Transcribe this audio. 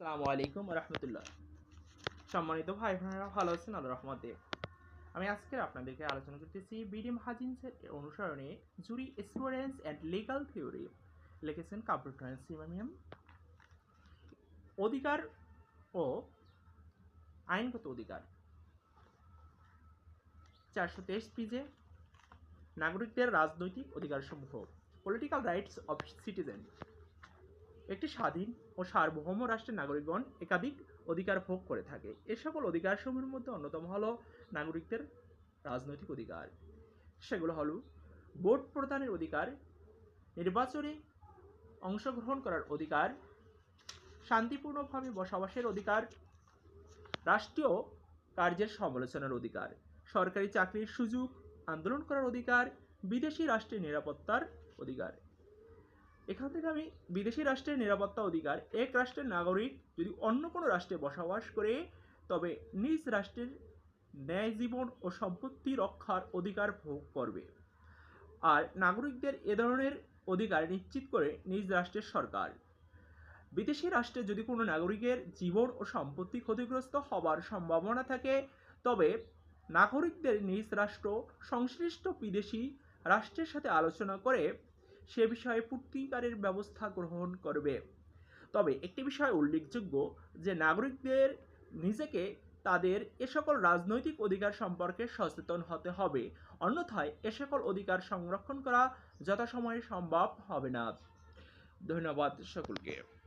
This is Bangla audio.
আসসালামু আলাইকুম রহমতুল্লাহ। সম্মানিত ভাই বোনেরা ভালো আছেন? আল্লাহ রহমতে। আমি আজকে আপনাদেরকে আলোচনা করতেছি বিডিএম হাজিন্সের অনুসরণে jury experience and legal theory. লিখেছেন কাব্রটন সিমামিয়াম অধিকার ও আইনগত অধিকার। চারশো তেইশ পিজে নাগরিকদের রাজনৈতিক অধিকারসমূহ। পলিটিক্যাল রাইটস অফ সিটিজেন একটি স্বাধীন ও সার্বভৌম রাষ্ট্রের নাগরিকগণ একাধিক অধিকার ভোগ করে থাকে। এ সকল অধিকারসমূহের মধ্যে অন্যতম হলো নাগরিকদের রাজনৈতিক অধিকার। সেগুলো হলো ভোট প্রদানের অধিকার, নির্বাচনে অংশগ্রহণ করার অধিকার, শান্তিপূর্ণভাবে বসবাসের অধিকার, রাষ্ট্রীয় কার্যের সমালোচনার অধিকার, সরকারি চাকরির সুযোগ, আন্দোলন করার অধিকার, বিদেশি রাষ্ট্রের নিরাপত্তার অধিকার। এখান থেকে আমি বিদেশি রাষ্ট্রের নিরাপত্তা অধিকার, এক রাষ্ট্রের নাগরিক যদি অন্য কোনো রাষ্ট্রে বসবাস করে, তবে নিজ রাষ্ট্রের ন্যায় জীবন ও সম্পত্তি রক্ষার অধিকার ভোগ করবে। আর নাগরিকদের এ ধরনের অধিকার নিশ্চিত করে নিজ রাষ্ট্রের সরকার। বিদেশি রাষ্ট্রে যদি কোনো নাগরিকের জীবন ও সম্পত্তি ক্ষতিগ্রস্ত হবার সম্ভাবনা থাকে, তবে নাগরিকদের নিজ রাষ্ট্র সংশ্লিষ্ট বিদেশি রাষ্ট্রের সাথে আলোচনা করে সে বিষয়ে পূর্তিকারের ব্যবস্থা গ্রহণ করবে। তবে একটি বিষয় উল্লেখযোগ্য যে, নাগরিকদের নিজেকে তাদের এ সকল রাজনৈতিক অধিকার সম্পর্কে সচেতন হতে হবে। অন্যথায় এ সকল অধিকার সংরক্ষণ করা যথাসময়ে সম্ভব হবে না। ধন্যবাদ সকলকে।